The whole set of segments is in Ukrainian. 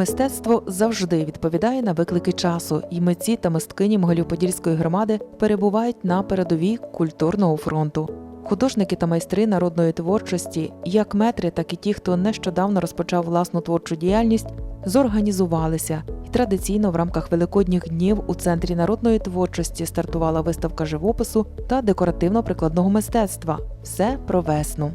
Мистецтво завжди відповідає на виклики часу, і митці та мисткині Могилів-Подільської громади перебувають на передовій культурного фронту. Художники та майстри народної творчості, як метри, так і ті, хто нещодавно розпочав власну творчу діяльність, зорганізувалися. І традиційно в рамках великодніх днів у центрі народної творчості стартувала виставка живопису та декоративно-прикладного мистецтва. Все про весну.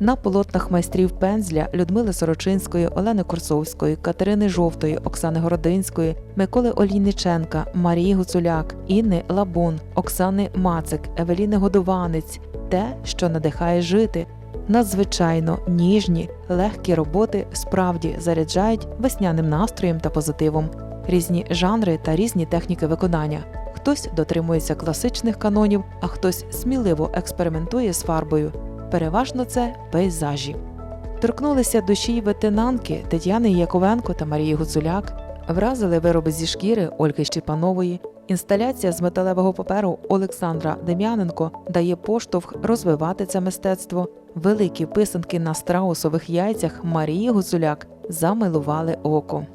На полотнах майстрів пензля Людмили Сорочинської, Олени Корсовської, Катерини Жовтої, Оксани Городинської, Миколи Олійниченка, Марії Гуцуляк, Інни Лабун, Оксани Мацик, Евеліни Годованець те, що надихає жити. Надзвичайно ніжні, легкі роботи справді заряджають весняним настроєм та позитивом, різні жанри та різні техніки виконання. Хтось дотримується класичних канонів, а хтось сміливо експериментує з фарбою. Переважно це пейзажі. Торкнулися душі й ветенанки Тетяни Яковенко та Марії Гуцуляк, вразили вироби зі шкіри Ольги Щепанової. Інсталяція з металевого паперу Олександра Дем'яненко дає поштовх розвивати це мистецтво. Великі писанки на страусових яйцях Марії Гуцуляк замилували око.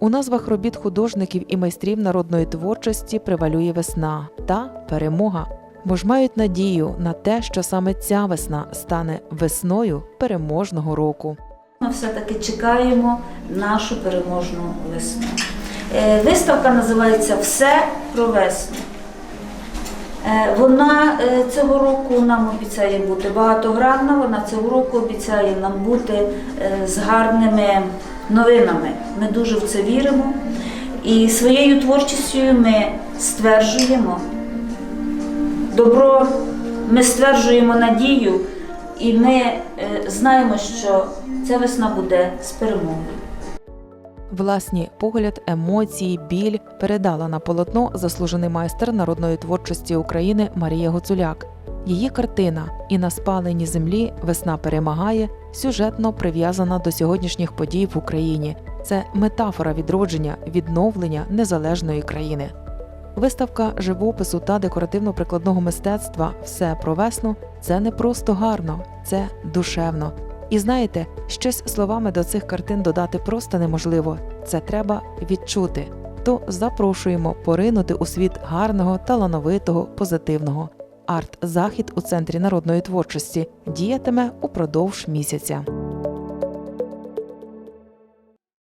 У назвах робіт художників і майстрів народної творчості превалює весна та перемога, бо ж мають надію на те, що саме ця весна стане весною переможного року. Ми все-таки чекаємо нашу переможну весну. Е, Виставка називається Все про весну. Е, Вона е, цього року нам обіцяє бути багатогранна, вона цього року обіцяє нам бути з гарними новинами. Ми дуже в це віримо. І своєю творчістю ми стверджуємо добро, ми стверджуємо надію, і ми е, знаємо, що ця весна буде з перемогою. Власні погляд, емоції, біль передала на полотно заслужений майстер народної творчості України Марія Гуцуляк. Її картина і на спаленій землі весна перемагає сюжетно прив'язана до сьогоднішніх подій в Україні. Це метафора відродження, відновлення незалежної країни. Виставка живопису та декоративно-прикладного мистецтва Все про весну це не просто гарно, це душевно. І знаєте, щось словами до цих картин додати просто неможливо. Це треба відчути. То запрошуємо поринути у світ гарного, талановитого, позитивного. Арт-захід у центрі народної творчості діятиме упродовж місяця.